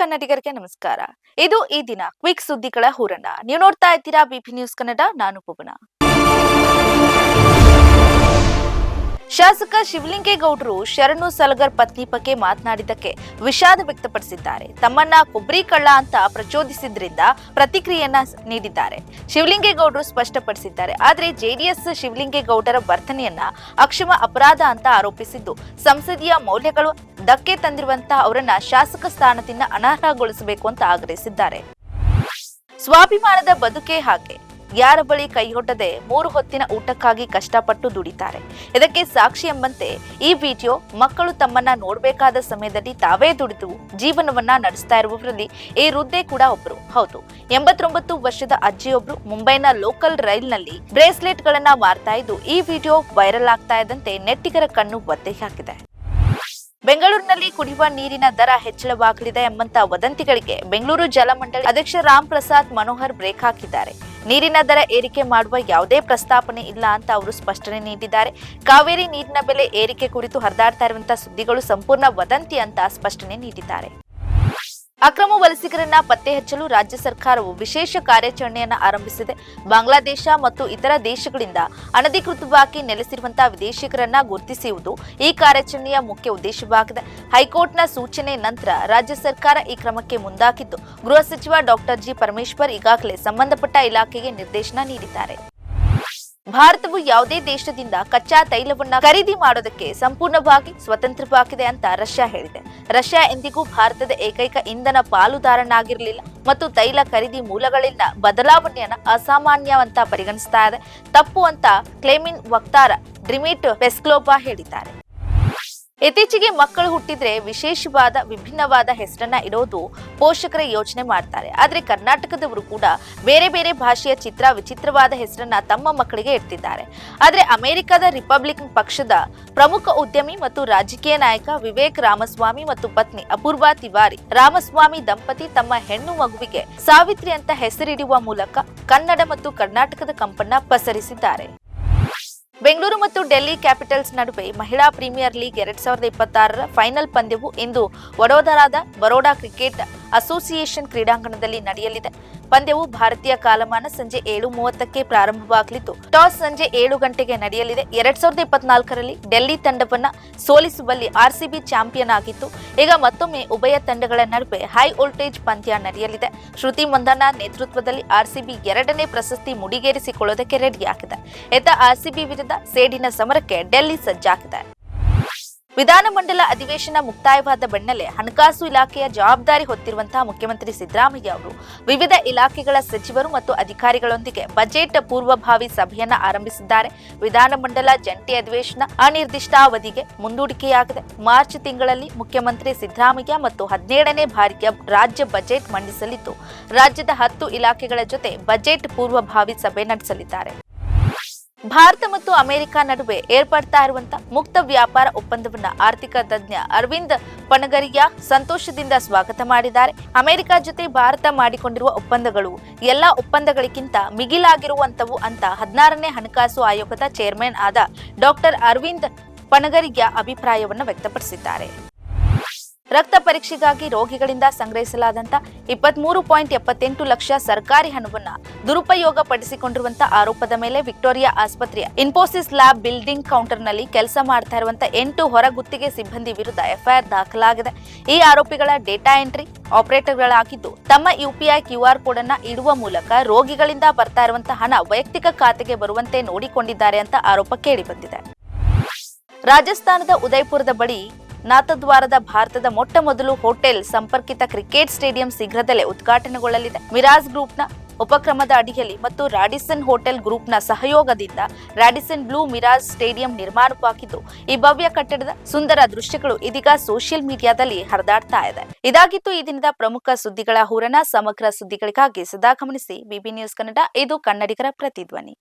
ಕನ್ನಡಿಗರಿಗೆ ನಮಸ್ಕಾರ. ಇದು ಈ ದಿನ ಕ್ವಿಕ್ ಸುದ್ದಿಗಳ ಹೂರಣ. ನೀವು ನೋಡ್ತಾ ಇದ್ದೀರಾ ಬಿಪಿ ನ್ಯೂಸ್ ಕನ್ನಡ, ನಾನು ಭುವನ ಶಾಸಕ ಶಿವಲಿಂಗೇಗೌಡರು ಶರಣು ಸಲಗರ್ ಪತ್ನಿ ಬಗ್ಗೆ ಮಾತನಾಡಿದ್ದಕ್ಕೆ ವಿಷಾದ ವ್ಯಕ್ತಪಡಿಸಿದ್ದಾರೆ. ತಮ್ಮನ್ನ ಕೊಬ್ಬರಿ ಕಳ್ಳ ಅಂತ ಪ್ರಚೋದಿಸಿದ್ರಿಂದ ಪ್ರತಿಕ್ರಿಯೆಯನ್ನ ನೀಡಿದ್ದಾರೆ. ಶಿವಲಿಂಗೇಗೌಡರು ಸ್ಪಷ್ಟಪಡಿಸಿದ್ದಾರೆ. ಆದರೆ ಜೆಡಿಎಸ್ ಶಿವಲಿಂಗೇಗೌಡರ ವರ್ತನೆಯನ್ನ ಅಕ್ಷಮ ಅಪರಾಧ ಅಂತ ಆರೋಪಿಸಿದ್ದು, ಸಂಸದೀಯ ಮೌಲ್ಯಗಳು ಧಕ್ಕೆ ತಂದಿರುವಂತಹ ಅವರನ್ನ ಶಾಸಕ ಸ್ಥಾನದಿಂದ ಅನರ್ಹಗೊಳಿಸಬೇಕು ಅಂತ ಆಗ್ರಹಿಸಿದ್ದಾರೆ. ಸ್ವಾಭಿಮಾನದ ಬದುಕೇ ಹಾಗೆ. ಯಾರ ಬಳಿ ಕೈಗೊಟ್ಟದೆ ಮೂರು ಹೊತ್ತಿನ ಊಟಕ್ಕಾಗಿ ಕಷ್ಟಪಟ್ಟು ದುಡಿತಾರೆ. ಇದಕ್ಕೆ ಸಾಕ್ಷಿ ಎಂಬಂತೆ ಈ ವಿಡಿಯೋ ಮಕ್ಕಳು ತಮ್ಮನ್ನ ನೋಡಬೇಕಾದ ಸಮಯದಲ್ಲಿ ತಾವೇ ದುಡಿದು ಜೀವನವನ್ನ ನಡೆಸ್ತಾ ಇರುವವರಲ್ಲಿ ಈ ವೃದ್ಧೆ ಕೂಡ ಒಬ್ರು. ಹೌದು, ಎಂಬತ್ತೊಂಬತ್ತು ವರ್ಷದ ಅಜ್ಜಿಯೊಬ್ರು ಮುಂಬೈನ ಲೋಕಲ್ ರೈಲ್ನಲ್ಲಿ ಬ್ರೇಸ್ಲೆಟ್ ಗಳನ್ನ ಮಾರ್ತಾ ಇದ್ದು ಈ ವಿಡಿಯೋ ವೈರಲ್ ಆಗ್ತಾ ಇದ್ದಂತೆ ನೆಟ್ಟಿಗರ ಕಣ್ಣು ಒತ್ತೆ ಹಾಕಿದೆ. ಬೆಂಗಳೂರಿನಲ್ಲಿ ಕುಡಿಯುವ ನೀರಿನ ದರ ಹೆಚ್ಚಳವಾಗಲಿದೆ ಎಂಬಂತ ವದಂತಿಗಳಿಗೆ ಬೆಂಗಳೂರು ಜಲಮಂಡಳಿ ಅಧ್ಯಕ್ಷ ರಾಮ್ ಪ್ರಸಾದ್ ಮನೋಹರ್ ಬ್ರೇಕ್ ಹಾಕಿದ್ದಾರೆ. ನೀರಿನ ದರ ಏರಿಕೆ ಮಾಡುವ ಯಾವುದೇ ಪ್ರಸ್ತಾಪನೆ ಇಲ್ಲ ಅಂತ ಅವರು ಸ್ಪಷ್ಟನೆ ನೀಡಿದ್ದಾರೆ. ಕಾವೇರಿ ನೀರಿನ ಬೆಲೆ ಏರಿಕೆ ಕುರಿತು ಹರಿದಾಡ್ತಾ ಇರುವಂತಹ ಸುದ್ದಿಗಳು ಸಂಪೂರ್ಣ ವದಂತಿ ಅಂತ ಸ್ಪಷ್ಟನೆ ನೀಡಿದ್ದಾರೆ. ಅಕ್ರಮ ವಲಸಿಗರನ್ನ ಪತ್ತೆ ಹಚ್ಚಲು ರಾಜ್ಯ ಸರ್ಕಾರವು ವಿಶೇಷ ಕಾರ್ಯಾಚರಣೆಯನ್ನು ಆರಂಭಿಸಿದೆ. ಬಾಂಗ್ಲಾದೇಶ ಮತ್ತು ಇತರ ದೇಶಗಳಿಂದ ಅನಧಿಕೃತವಾಗಿ ನೆಲೆಸಿರುವಂತಹ ವಿದೇಶಿಗರನ್ನ ಗುರುತಿಸುವುದು ಈ ಕಾರ್ಯಾಚರಣೆಯ ಮುಖ್ಯ ಉದ್ದೇಶವಾಗಿದೆ. ಹೈಕೋರ್ಟ್ನ ಸೂಚನೆ ನಂತರ ರಾಜ್ಯ ಸರ್ಕಾರ ಈ ಕ್ರಮಕ್ಕೆ ಮುಂದಾಗಿದ್ದು ಗೃಹ ಸಚಿವ ಡಾಕ್ಟರ್ ಜಿ ಪರಮೇಶ್ವರ್ ಈಗಾಗಲೇ ಸಂಬಂಧಪಟ್ಟ ಇಲಾಖೆಗೆ ನಿರ್ದೇಶನ ನೀಡಿದ್ದಾರೆ. ಭಾರತವು ಯಾವುದೇ ದೇಶದಿಂದ ಕಚ್ಚಾ ತೈಲವನ್ನ ಖರೀದಿ ಮಾಡೋದಕ್ಕೆ ಸಂಪೂರ್ಣವಾಗಿ ಸ್ವತಂತ್ರವಾಗಿದೆ ಅಂತ ರಷ್ಯಾ ಹೇಳಿದೆ. ರಷ್ಯಾ ಎಂದಿಗೂ ಭಾರತದ ಏಕೈಕ ಇಂಧನ ಪಾಲುದಾರನಾಗಿರಲಿಲ್ಲ ಮತ್ತು ತೈಲ ಖರೀದಿ ಮೂಲಗಳಿಂದ ಬದಲಾವಣೆಯನ್ನ ಅಸಾಮಾನ್ಯವಂತ ಪರಿಗಣಿಸ್ತಾ ಇದೆ. ತಪ್ಪು ಅಂತ ಕ್ಲೇಮಿನ್ ವಕ್ತಾರ ಡ್ರಿಮಿಟ್ ಪೆಸ್ಕ್ಲೋಬಾ ಹೇಳಿದ್ದಾರೆ. ಇತ್ತೀಚೆಗೆ ಮಕ್ಕಳು ಹುಟ್ಟಿದ್ರೆ ವಿಶೇಷವಾದ, ವಿಭಿನ್ನವಾದ ಹೆಸರನ್ನ ಇಡೋದು ಪೋಷಕರ ಯೋಚನೆ ಮಾಡ್ತಾರೆ. ಆದ್ರೆ ಕರ್ನಾಟಕದವರು ಕೂಡ ಬೇರೆ ಬೇರೆ ಭಾಷೆಯ ಚಿತ್ರ, ವಿಚಿತ್ರವಾದ ಹೆಸರನ್ನ ತಮ್ಮ ಮಕ್ಕಳಿಗೆ ಇಡ್ತಿದ್ದಾರೆ ಆದ್ರೆ ಅಮೆರಿಕದ ರಿಪಬ್ಲಿಕನ್ ಪಕ್ಷದ ಪ್ರಮುಖ ಉದ್ಯಮಿ ಮತ್ತು ರಾಜಕೀಯ ನಾಯಕ ವಿವೇಕ್ ರಾಮಸ್ವಾಮಿ ಮತ್ತು ಪತ್ನಿ ಅಪೂರ್ವ ತಿವಾರಿ, ರಾಮಸ್ವಾಮಿ ದಂಪತಿ ತಮ್ಮ ಹೆಣ್ಣು ಮಗುವಿಗೆ ಸಾವಿತ್ರಿ ಅಂತ ಹೆಸರಿಡುವ ಮೂಲಕ ಕನ್ನಡ ಮತ್ತು ಕರ್ನಾಟಕದ ಕಂಪನ್ನ ಪಸರಿಸಿದ್ದಾರೆ. ಬೆಂಗಳೂರು ಮತ್ತು ಡೆಲ್ಲಿ ಕ್ಯಾಪಿಟಲ್ಸ್ ನಡುವೆ ಮಹಿಳಾ ಪ್ರೀಮಿಯರ್ ಲೀಗ್ ಎರಡ್ ಸಾವಿರದ ಇಪ್ಪತ್ತಾರರ ಫೈನಲ್ ಪಂದ್ಯವು ಇಂದು ವಡೋದರಾದ ಬರೋಡಾ ಕ್ರಿಕೆಟ್ ಅಸೋಸಿಯೇಷನ್ ಕ್ರೀಡಾಂಗಣದಲ್ಲಿ ನಡೆಯಲಿದೆ. ಪಂದ್ಯವು ಭಾರತೀಯ ಕಾಲಮಾನ ಸಂಜೆ ಏಳು ಮೂವತ್ತಕ್ಕೆ ಪ್ರಾರಂಭವಾಗಲಿದ್ದು, ಟಾಸ್ ಸಂಜೆ ಏಳು ಗಂಟೆಗೆ ನಡೆಯಲಿದೆ. ಎರಡ್ ಸಾವಿರದ ಇಪ್ಪತ್ನಾಲ್ಕರಲ್ಲಿ ಡೆಲ್ಲಿ ತಂಡವನ್ನ ಸೋಲಿಸುವಲ್ಲಿ ಆರ್ಸಿಬಿ ಚಾಂಪಿಯನ್ ಆಗಿತ್ತು. ಈಗ ಮತ್ತೊಮ್ಮೆ ಉಭಯ ತಂಡಗಳ ನಡುವೆ ಹೈ ವೋಲ್ಟೇಜ್ ಪಂದ್ಯ ನಡೆಯಲಿದೆ. ಶ್ರುತಿ ಮಂದನ ನೇತೃತ್ವದಲ್ಲಿ ಆರ್ಸಿಬಿ ಎರಡನೇ ಪ್ರಶಸ್ತಿ ಮುಡಿಗೇರಿಸಿಕೊಳ್ಳೋದಕ್ಕೆ ರೆಡಿಯಾಗಿದೆ. ಇತ್ತ ಆರ್ಸಿಬಿ ವಿರುದ್ಧ ಸೇಡಿನ ಸಮರಕ್ಕೆ ಡೆಲ್ಲಿ ಸಜ್ಜಾಗಿದೆ. ವಿಧಾನಮಂಡಲ ಅಧಿವೇಶನ ಮುಕ್ತಾಯವಾದ ಬೆನ್ನಲ್ಲೇ ಹಣಕಾಸು ಇಲಾಖೆಯ ಜವಾಬ್ದಾರಿ ಹೊತ್ತಿರುವಂತಹ ಮುಖ್ಯಮಂತ್ರಿ ಸಿದ್ದರಾಮಯ್ಯ ಅವರು ವಿವಿಧ ಇಲಾಖೆಗಳ ಸಚಿವರು ಮತ್ತು ಅಧಿಕಾರಿಗಳೊಂದಿಗೆ ಬಜೆಟ್ ಪೂರ್ವಭಾವಿ ಸಭೆಯನ್ನ ಆರಂಭಿಸಿದ್ದಾರೆ. ವಿಧಾನಮಂಡಲ ಜಂಟಿ ಅಧಿವೇಶನ ಅನಿರ್ದಿಷ್ಟಾವಧಿಗೆ ಮುಂದೂಡಿಕೆಯಾಗಿದೆ. ಮಾರ್ಚ್ ತಿಂಗಳಲ್ಲಿ ಮುಖ್ಯಮಂತ್ರಿ ಸಿದ್ದರಾಮಯ್ಯ ಮತ್ತು ಹದಿನೇಳನೇ ಬಾರಿಗೆ ರಾಜ್ಯ ಬಜೆಟ್ ಮಂಡಿಸಲಿದ್ದು, ರಾಜ್ಯದ ಹತ್ತು ಇಲಾಖೆಗಳ ಜೊತೆ ಬಜೆಟ್ ಪೂರ್ವಭಾವಿ ಸಭೆ ನಡೆಸಲಿದ್ದಾರೆ. ಭಾರತ ಮತ್ತು ಅಮೆರಿಕ ನಡುವೆ ಏರ್ಪಡ್ತಾ ಇರುವಂತಹ ಮುಕ್ತ ವ್ಯಾಪಾರ ಒಪ್ಪಂದವನ್ನ ಆರ್ಥಿಕ ತಜ್ಞ ಅರವಿಂದ್ ಪಣಗರಿಯಾ ಸಂತೋಷದಿಂದ ಸ್ವಾಗತ ಮಾಡಿದ್ದಾರೆ. ಅಮೆರಿಕ ಜೊತೆ ಭಾರತ ಮಾಡಿಕೊಂಡಿರುವ ಒಪ್ಪಂದಗಳು ಎಲ್ಲಾ ಒಪ್ಪಂದಗಳಿಗಿಂತ ಮಿಗಿಲಾಗಿರುವಂತವು ಅಂತ ಹದಿನಾರನೇ ಹಣಕಾಸು ಆಯೋಗದ ಚೇರ್ಮನ್ ಆದ ಡಾಕ್ಟರ್ ಅರವಿಂದ್ ಪಣಗರಿಯಾ ಅಭಿಪ್ರಾಯವನ್ನು ವ್ಯಕ್ತಪಡಿಸಿದ್ದಾರೆ. ರಕ್ತ ಪರೀಕ್ಷೆಗಾಗಿ ರೋಗಿಗಳಿಂದ ಸಂಗ್ರಹಿಸಲಾದಂತ ಇಪ್ಪತ್ಮೂರು ಪಾಯಿಂಟ್ ಎಪ್ಪತ್ತೆಂಟು ಲಕ್ಷ ಸರ್ಕಾರಿ ಹಣವನ್ನ ದುರುಪಯೋಗ ಪಡಿಸಿಕೊಂಡಿರುವಂತ ಆರೋಪದ ಮೇಲೆ ವಿಕ್ಟೋರಿಯಾ ಆಸ್ಪತ್ರೆಯ ಇನ್ಫೋಸಿಸ್ ಲ್ಯಾಬ್ ಬಿಲ್ಡಿಂಗ್ ಕೌಂಟರ್ನಲ್ಲಿ ಕೆಲಸ ಮಾಡ್ತಾ ಇರುವಂತ ಎಂಟು ಹೊರಗುತ್ತಿಗೆ ಸಿಬ್ಬಂದಿ ವಿರುದ್ಧ ಎಫ್ಐಆರ್ ದಾಖಲಾಗಿದೆ. ಈ ಆರೋಪಿಗಳ ಡೇಟಾ ಎಂಟ್ರಿ ಆಪರೇಟರ್ಗಳಾಗಿದ್ದು, ತಮ್ಮ ಯುಪಿಐ ಕ್ಯೂಆರ್ ಕೋಡ್ ಅನ್ನ ಇಡುವ ಮೂಲಕ ರೋಗಿಗಳಿಂದ ಬರ್ತಾ ಇರುವಂತ ಹಣ ವೈಯಕ್ತಿಕ ಖಾತೆಗೆ ಬರುವಂತೆ ನೋಡಿಕೊಂಡಿದ್ದಾರೆ ಅಂತ ಆರೋಪ ಕೇಳಿಬಂದಿದೆ. ರಾಜಸ್ಥಾನದ ಉದಯ್ಪುರದ ಬಳಿ ನಾಥದ್ವಾರದ ಭಾರತದ ಮೊಟ್ಟ ಮೊದಲು ಹೋಟೆಲ್ ಸಂಪರ್ಕಿತ ಕ್ರಿಕೆಟ್ ಸ್ಟೇಡಿಯಂ ಶೀಘ್ರದಲ್ಲೇ ಉದ್ಘಾಟನೆಗೊಳ್ಳಲಿದೆ. ಮಿರಾಜ್ ಗ್ರೂಪ್ನ ಉಪಕ್ರಮದ ಅಡಿಯಲ್ಲಿ ಮತ್ತು ರಾಡಿಸನ್ ಹೋಟೆಲ್ ಗ್ರೂಪ್ನ ಸಹಯೋಗದಿಂದ ರಾಡಿಸನ್ ಬ್ಲೂ ಮಿರಾಜ್ ಸ್ಟೇಡಿಯಂ ನಿರ್ಮಾಣವಾಗಿದ್ದು ಈ ಭವ್ಯ ಕಟ್ಟಡದ ಸುಂದರ ದೃಶ್ಯಗಳು ಇದೀಗ ಸೋಷಿಯಲ್ ಮೀಡಿಯಾದಲ್ಲಿ ಹರಿದಾಡ್ತಾ ಇದೆ. ಇದಾಗಿತ್ತು ಈ ದಿನದ ಪ್ರಮುಖ ಸುದ್ದಿಗಳ ಹೂರಣ. ಸಮಗ್ರ ಸುದ್ದಿಗಳಿಗಾಗಿ ಸದಾ ಗಮನಿಸಿ. ಬಿಬಿ ನ್ಯೂಸ್ ಕನ್ನಡ, ಇದು ಕನ್ನಡಿಗರ ಪ್ರತಿಧ್ವನಿ.